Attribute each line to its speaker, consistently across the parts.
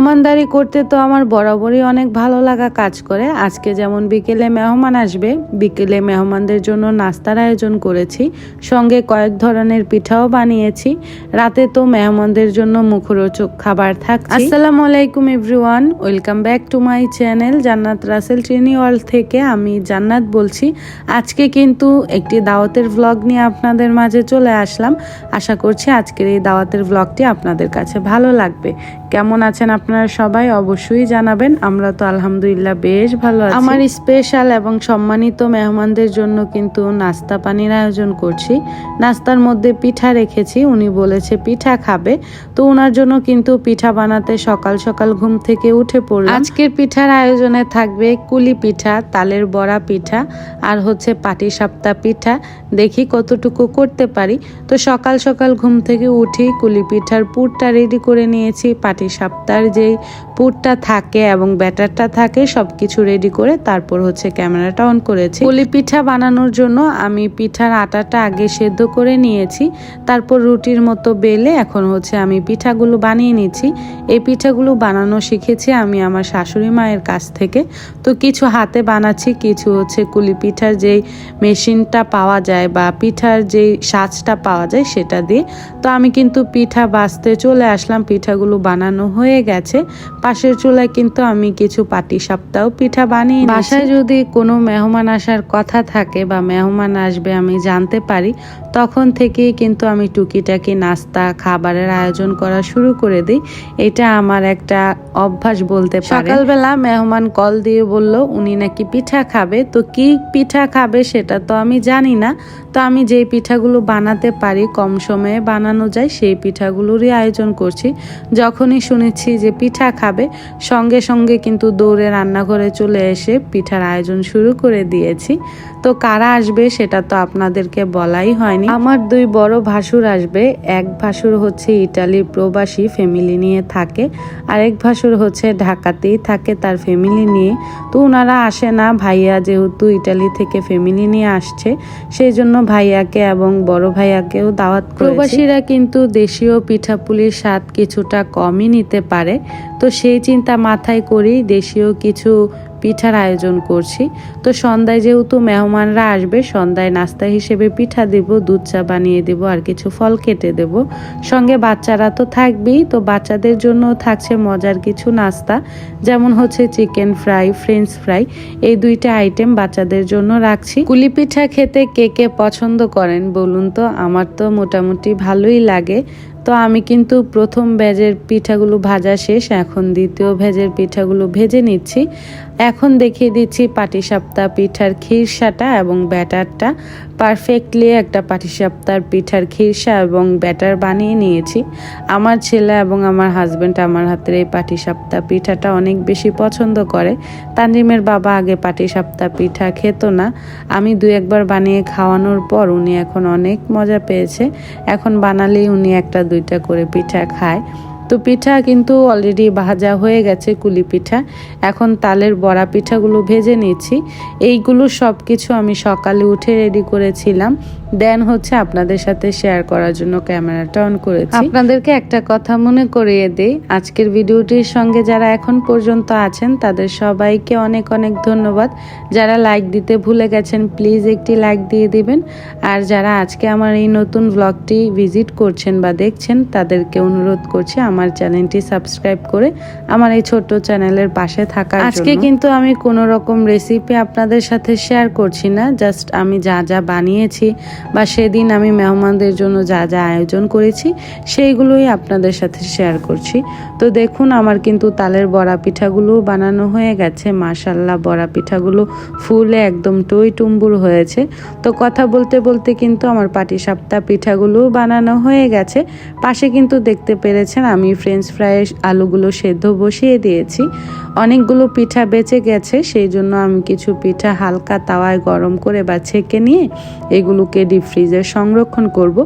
Speaker 1: মেহমানদারি করতে তো আমার বরাবরই অনেক ভালো লাগা কাজ করে। আজকে যেমন বিকেলে মেহমান আসবে, বিকেলে মেহমানদের জন্য নাস্তার আয়োজন করেছি, সঙ্গে কয়েক ধরনের পিঠাও বানিয়েছি। রাতে তো মেহমানদের জন্য মুখরোচক খাবার থাকছে। আসসালামু আলাইকুম everyone, welcome back to my channel Jannat Rasel trainee world থেকে আমি জান্নাত বলছি। আজকে কিন্তু একটি দাওয়াতের ভ্লগ নিয়ে আপনাদের মাঝে চলে আসলাম। আশা করছি আজকের এই দাওয়াতের ভ্লগটি আপনাদের কাছে ভালো লাগবে। কেমন আছেন আপনারা? সবাই অবশ্যই জানাবেন। আমরা তো আলহামদুলিল্লাহ বেশ ভালো আছি। আমার স্পেশাল এবং সম্মানিত মেহমানদের জন্য কিন্তু নাস্তা পানির আয়োজন করছি। নাস্তার মধ্যে পিঠা রেখেছি উনি বলেছে পিঠা খাবে। তো ওনার জন্য কিন্তু পিঠা বানাতে সকাল সকাল ঘুম থেকে উঠে পড়লাম। আজকের পিঠার আয়োজনে থাকবে কুলি পিঠা তালের বড়া পিঠা আর হচ্ছে পাটি সাপ্তা পিঠা। দেখি কতটুকু করতে পারি। তো সকাল সকাল ঘুম থেকে উঠি কুলি পিঠার পুরটা রেডি করে নিয়েছি পাটি সাপ্তার যেই পুরটা থাকে এবং ব্যাটারটা থাকে সব কিছু রেডি করে তারপর হচ্ছে ক্যামেরাটা অন করেছি। কুলি পিঠা বানানোর জন্য আমি পিঠার আটাটা আগে সেদ্ধ করে নিয়েছি, তারপর রুটির মতো বেলে এখন হচ্ছে আমি পিঠাগুলো বানিয়ে নিচ্ছি। এই পিঠাগুলো বানানো শিখেছি আমি আমার শাশুড়ি মায়ের কাছ থেকে। তো কিছু হাতে বানাচ্ছি, কিছু হচ্ছে কুলি পিঠার যেই মেশিনটা পাওয়া যায় বা পিঠার যেই সাজটা পাওয়া যায় সেটা দিয়ে। তো আমি কিন্তু পিঠা বাছতে চলে আসলাম, পিঠাগুলো বানানো হয়ে গেছে। পাশের চুলায় কিন্তু আমি কিছু পাটি সাপ্তাহ পিঠা বানিয়ে বাসায় যদি কোনো মেহমান আসার কথা থাকে বা মেহমান আসবে আমি জানতে পারি তখন থেকেই কিন্তু আমি টুকিটাকি নাস্তা খাবারের আয়োজন করা শুরু করে দিই। এটা আমার একটা অভ্যাস বলতে পারে সকালবেলা মেহমান কল দিয়ে বলল উনি নাকি পিঠা খাবে? তো কি পিঠা খাবে সেটা তো আমি জানি না। তো আমি যেই পিঠাগুলো বানাতে পারি কম সময়ে বানানো যায় সেই পিঠাগুলোরই আয়োজন করছি। যখনই শুনেছি যে পিঠা খাবে। সঙ্গে সঙ্গে কিন্তু দৌড়ে রান্নাঘরে চলে এসে পিঠার আয়োজন শুরু করে দিয়েছি। তো কারা আসবে সেটা তো আপনাদেরকে বলাই হয়নি। আমার দুই বড় ভাসুর আসবে। এক ভাসুর হচ্ছে ইটালির প্রবাসী ফ্যামিলি নিয়ে থাকে। আরেক ভাসুর হচ্ছে ঢাকাতেই থাকে তার ফ্যামিলি নিয়ে। তো ওনারা আসে না। ভাইয়া যেহেতু ইটালি থেকে ফ্যামিলি নিয়ে আসছে সেই জন্য ভাইয়াকে এবং বড় ভাইয়াকেও দাওয়াত প্রবাসীরা কিন্তু দেশীয় পিঠাপুলির স্বাদ কিছুটা কমই নিতে পারে। তো সেই চিন্তা মাথায় করেই দেশীয় কিছু পিঠার আয়োজন করছি। তো সন্ধ্যায় যেহেতু মেহমানরা আসবে, সন্ধ্যায় নাস্তা হিসেবে পিঠা দেব, দুধ চা বানিয়ে দেব আর কিছু ফল কেটে দেব। সঙ্গে বাচ্চারা তো থাকবেই, তো বাচ্চাদের জন্য থাকছে মজার কিছু নাস্তা, যেমন হচ্ছে চিকেন ফ্রাই, ফ্রেঞ্চ ফ্রাই, এই দুইটা আইটেম বাচ্চাদের জন্য রাখছি। কুলি পিঠা খেতে কে কে পছন্দ করেন বলুন তো? আমার তো মোটামুটি ভালোই লাগে। তো আমি কিন্তু প্রথম ভেজের পিঠাগুলো ভাজা শেষ, এখন দ্বিতীয় ভেজের পিঠাগুলো ভেজে নিচ্ছি। এখন দেখিয়ে দিচ্ছি পাটিসাপ্তা পিঠার খিরসাটা এবং ব্যাটারটা। পারফেক্টলি একটা পাটিসাপ্তার পিঠার খিরসা এবং ব্যাটার বানিয়ে নিয়েছি। আমার ছেলে এবং আমার হাজব্যান্ড আমার হাতের এই পাটিসাপ্তা পিঠাটা অনেক বেশি পছন্দ করে। তানজিমের বাবা আগে পাটিসাপ্তা পিঠা খেত না। আমি দু একবার বানিয়ে খাওয়ানোর পর উনি এখন অনেক মজা পেয়েছে। এখন বানালেই উনি একটা দুইটা করে পিঠা খায়। তো পিঠা কিন্তু অলরেডি ভাজা হয়ে গেছে কুলি পিঠা। এখন তালের বড়া পিঠাগুলো ভেজে নিয়েছি এইগুলো সব কিছু আমি সকালে উঠে রেডি করেছিলাম। দেন হচ্ছে আপনাদের সাথে শেয়ার করার জন্য ক্যামেরাটা অন করেছি। আপনাদেরকে একটা কথা মনে করিয়ে দেই আজকের ভিডিওটির সঙ্গে যারা এখন পর্যন্ত আছেন তাদের সবাইকে অনেক অনেক ধন্যবাদ। যারা লাইক দিতে ভুলে গেছেন প্লিজ একটি লাইক দিয়ে দিবেন। আর যারা আজকে আমার এই নতুন ব্লগটি ভিজিট করছেন বা দেখছেন তাদেরকে অনুরোধ করছি আমার চ্যানেলটি সাবস্ক্রাইব করে আমার এই ছোট্ট চ্যানেলের পাশে থাকা আজকে কিন্তু আমি কোনো রকম রেসিপি আপনাদের সাথে শেয়ার করছি না জাস্ট আমি যা যা বানিয়েছি বা সেদিন আমি মেহমানদের জন্য যা যা আয়োজন করেছি, সেইগুলোই আপনাদের সাথে শেয়ার করছি। তো দেখুন, আমার কিন্তু তালের বড়া পিঠাগুলো বানানো হয়ে গেছে। মাশাল্লাহ বড়া পিঠাগুলো ফুলে একদম টই টুম্বুর হয়েছে। তো কথা বলতে বলতে কিন্তু আমার পাটি সাপ্তা পিঠাগুলো বানানো হয়ে গেছে। পাশে কিন্তু দেখতে পেরেছেন, আমি ফ্রেঞ্চ ফ্রাই আলুগুলো সেদ্ধ বসিয়ে দিয়েছি। অনেকগুলো পিঠা বেঁচে গেছে, সেই জন্য আমি কিছু পিঠা হালকা তাওয়ায় গরম করে বা ছেঁকে নিয়ে এগুলোকে ডিপ ফ্রিজে সংরক্ষণ করব।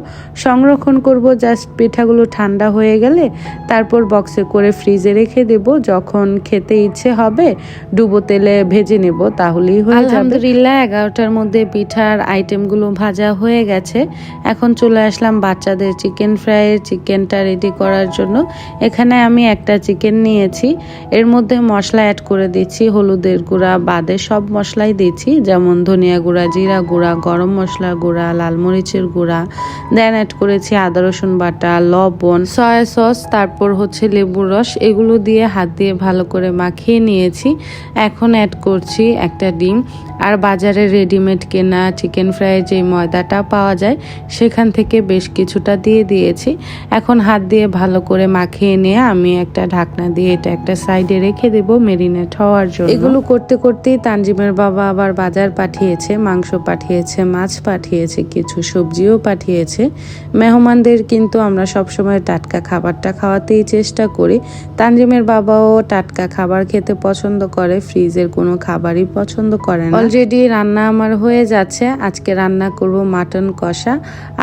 Speaker 1: সংরক্ষণ করব জাস্ট পিঠাগুলো ঠান্ডা হয়ে গেলে তারপর বক্সে করে ফ্রিজে রেখে দেব। যখন খেতে ইচ্ছে হবে, ডুবো তেলে ভেজে নেব, তাহলেই হয়ে আলহামদুলিল্লাহ, এগারোটার মধ্যে পিঠার আইটেমগুলো ভাজা হয়ে গেছে। এখন চলে আসলাম বাচ্চাদের চিকেন ফ্রাইয়ের চিকেনটা রেডি করার জন্য। এখানে আমি একটা চিকেন নিয়েছি। এর মধ্যে মশলা অ্যাড করে দিচ্ছি, হলুদের গুঁড়া, বাদে সব মশলাই দিচ্ছি, যেমন ধনিয়া গুঁড়া, জিরা গুঁড়া, গরম মশলা গুঁড়া, লাল মরিচের গুঁড়া। দেন অ্যাড করেছি আদা, রসুন বাটা, লবণ সয়া সস তারপর হচ্ছে লেবুর রস। এগুলো দিয়ে হাত দিয়ে ভালো করে মাখিয়ে নিয়েছি। এখন অ্যাড করছি একটা ডিম। আর বাজারে রেডিমেড কেনা চিকেন ফ্রাই যে ময়দাটা পাওয়া যায়, সেখান থেকে বেশ কিছুটা দিয়ে দিয়েছি। এখন হাত দিয়ে ভালো করে মাখিয়ে নিয়ে আমি একটা ঢাকনা দিয়ে এটা একটা সাইডে রেখে দেব। মেরিনেট হওয়ার জন্য। এগুলো করতে করতেই তানজিমের বাবা আবার বাজার পাঠিয়েছে মাংস পাঠিয়েছে মাছ পাঠিয়েছে কিছু সবজিও পাঠিয়েছে। মেহমানদের কিন্তু আমরা সবসময় টাটকা খাবারটা খাওয়াতেই চেষ্টা করি। তানজিমের বাবাও টাটকা খাবার খেতে পছন্দ করে ফ্রিজের কোনো খাবারই পছন্দ করে না। অলরেডি রান্না আমার হয়ে যাচ্ছে। আজকে রান্না করব মাটন কষা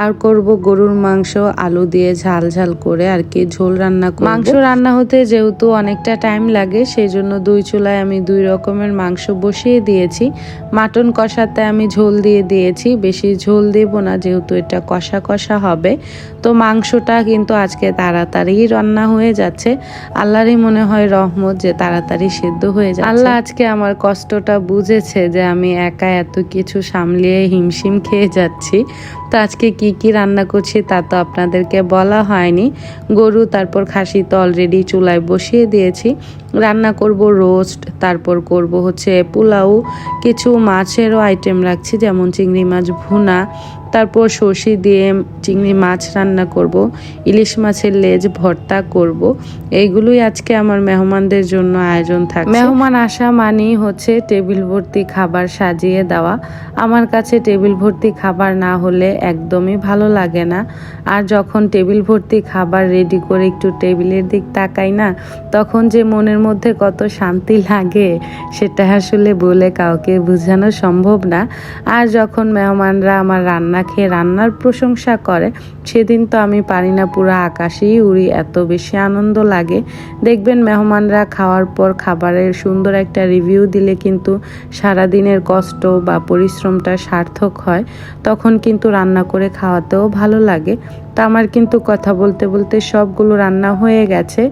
Speaker 1: আর করব গরুর মাংস আলু দিয়ে ঝাল ঝাল করে আর কি ঝোল রান্না করব। মাংস রান্না হতে যেহেতু অনেকটা টাইম লাগে সেই জন্য দুই চুলায় আমি দুই রকমের মাংস বসিয়ে দিয়েছি। মাটন কষাতে আমি ঝোল দিয়ে দিয়েছি। বেশি ঝোল দেব না, যেহেতু এটা কষা কষা হবে। তো মাংসটা কিন্তু আজকে তাড়াতাড়ি রান্না হয়ে যাচ্ছে। আল্লাহরই মনে হয় রহমত যে তাড়াতাড়ি সেদ্ধ হয়ে যায় আল্লাহ আজকে আমার কষ্টটা বুঝেছে যে আমি একা এত কিছু সামলিয়ে হিমশিম খেয়ে যাচ্ছি। তো আজকে কি কি রান্না করছি তা তো আপনাদেরকে বলা হয়নি। গরু, তারপর খাসি তো অলরেডি চুলায় বসিয়ে দিয়েছি। রান্না করব রোস্ট, তারপর করব হচ্ছে পোলাও, কিছু মাছেরও আইটেম রাখছি, যেমন চিংড়ি মাছ, ভুনা তারপর সর্ষে দিয়ে চিংড়ি মাছ রান্না করব, ইলিশ মাছের লেজ ভর্তা করব। এইগুলোই আজকে আমার মেহমানদের জন্য আয়োজন থাকে মেহমান আসা মানেই হচ্ছে টেবিল ভর্তি খাবার সাজিয়ে দেওয়া। আমার কাছে টেবিল ভর্তি খাবার না হলে একদমই ভালো লাগে না। আর যখন টেবিল ভর্তি খাবার রেডি করে একটু টেবিলের দিক তাকাই না, তখন যে মনের মধ্যে কত শান্তি লাগে, সেটা আসলে বলে কাউকে বোঝানো সম্ভব না। আর যখন মেহমানরা আমার রান্না খেয়ে রান্নার প্রশংসা করে। সেদিন তো আমি পারি না পুরো আকাশেই উড়ি, এত বেশি আনন্দ লাগে। দেখবেন মেহমানরা খাওয়ার পর খাবারের সুন্দর একটা রিভিউ দিলে কিন্তু সারাদিনের কষ্ট বা পরিশ্রমটা সার্থক হয়। তখন কিন্তু রান্না করে খাওয়াতেও ভালো লাগে। তো আমার কিন্তু কথা বলতে বলতে সবগুলো রান্না হয়ে গেছে।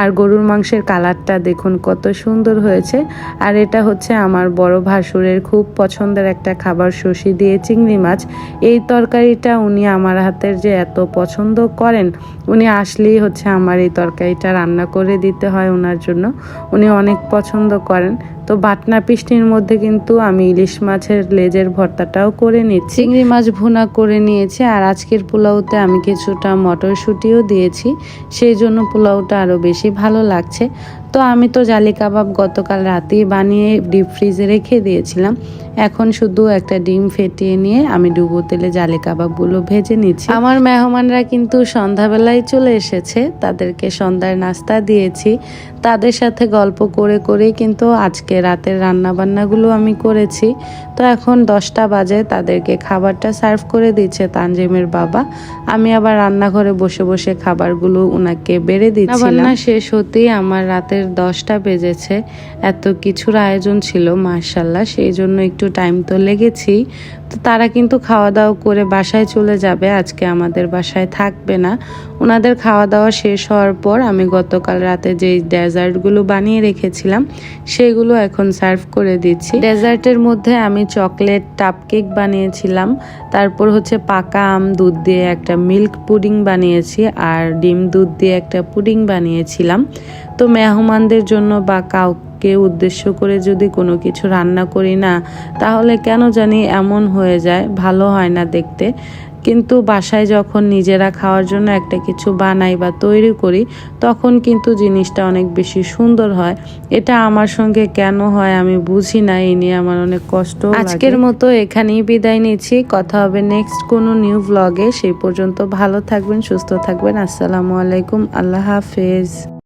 Speaker 1: আর গরুর মাংসের কালারটা দেখুন কত সুন্দর হয়েছে। আর এটা হচ্ছে আমার বড় ভাসুরের খুব পছন্দের একটা খাবার শশি দিয়ে চিংড়ি মাছ। এই তরকারিটা উনি আমার হাতের যে এত পছন্দ করেন, উনি আসলেই হচ্ছে আমার এই তরকারিটা রান্না করে দিতে হয় ওনার জন্য। উনি অনেক পছন্দ করেন। তো বাটনা পিষ্টির মধ্যে কিন্তু আমি ইলিশ মাছের লেজের ভর্তাটাও করে নিচ্ছি। চিংড়ি মাছ ভুনা করে নিয়েছি আর আজকের পোলাওতে আমি কিছুটা মটরশুঁটিও দিয়েছি। সেই জন্য পোলাওটা আরও বেশি ভালো লাগছে। তো আমি তো জালি কাবাব গতকাল রাতেই বানিয়ে ডিপ ফ্রিজে রেখে দিয়েছিলাম। এখন শুধু একটা ডিম ফেটিয়ে নিয়ে আমি ডুবো তেলে জালি কাবাবগুলো ভেজে নিচ্ছি। আমার মেহমানরা কিন্তু সন্ধ্যাবেলায় চলে এসেছে, তাদেরকে সন্ধ্যার নাস্তা দিয়েছি। তাদের সাথে গল্প করে করেই কিন্তু আজকে রাতের রান্না বান্নাগুলো আমি করেছি। তো এখন দশটা বাজে, তাদেরকে খাবারটা সার্ভ করে দিচ্ছে তানজিমের বাবা। আমি আবার রান্নাঘরে বসে বসে খাবারগুলো ওনাকে বেড়ে দিচ্ছি রান্না শেষ হতেই আমার রাতের দশটা বেজেছে। এত কিছুর আয়োজন ছিল মার্শাল্লাহ সেই জন্য একটু টাইম তো লেগেছি তো তারা কিন্তু খাওয়া দাওয়া করে বাসায় চলে যাবে। আজকে আমাদের বাসায় থাকবে না। ওনাদের খাওয়া দাওয়া শেষ হওয়ার পর আমি গতকাল রাতে যে ডেজার্টগুলো বানিয়ে রেখেছিলাম, সেগুলো এখন সার্ভ করে দিচ্ছি। ডেজার্টের মধ্যে আমি চকলেট টাপ কেক বানিয়েছিলাম। তারপর হচ্ছে পাকা আম দুধ দিয়ে একটা মিল্ক পুডিং বানিয়েছি আর ডিম দুধ দিয়ে একটা পুডিং বানিয়েছিলাম। তো মেহমানদের জন্য বা কাউকে উদ্দেশ্য করে যদি কোনো কিছু রান্না করি না, তাহলে কেন জানি এমন হয়ে যায়, ভালো হয় না দেখতে। কিন্তু বাসায় যখন নিজেরা খাওয়ার জন্য একটা কিছু বানাই বা তৈরি করি, তখন কিন্তু জিনিসটা অনেক বেশি সুন্দর হয়। এটা আমার সঙ্গে কেন হয় আমি বুঝি না, এই নিয়ে আমার অনেক কষ্ট আজকের মতো এখানেই বিদায় নিচ্ছি। কথা হবে নেক্সট কোনো নিউ ব্লগে সেই পর্যন্ত ভালো থাকবেন, সুস্থ থাকবেন। আসসালামু আলাইকুম। আল্লাহ হাফেজ।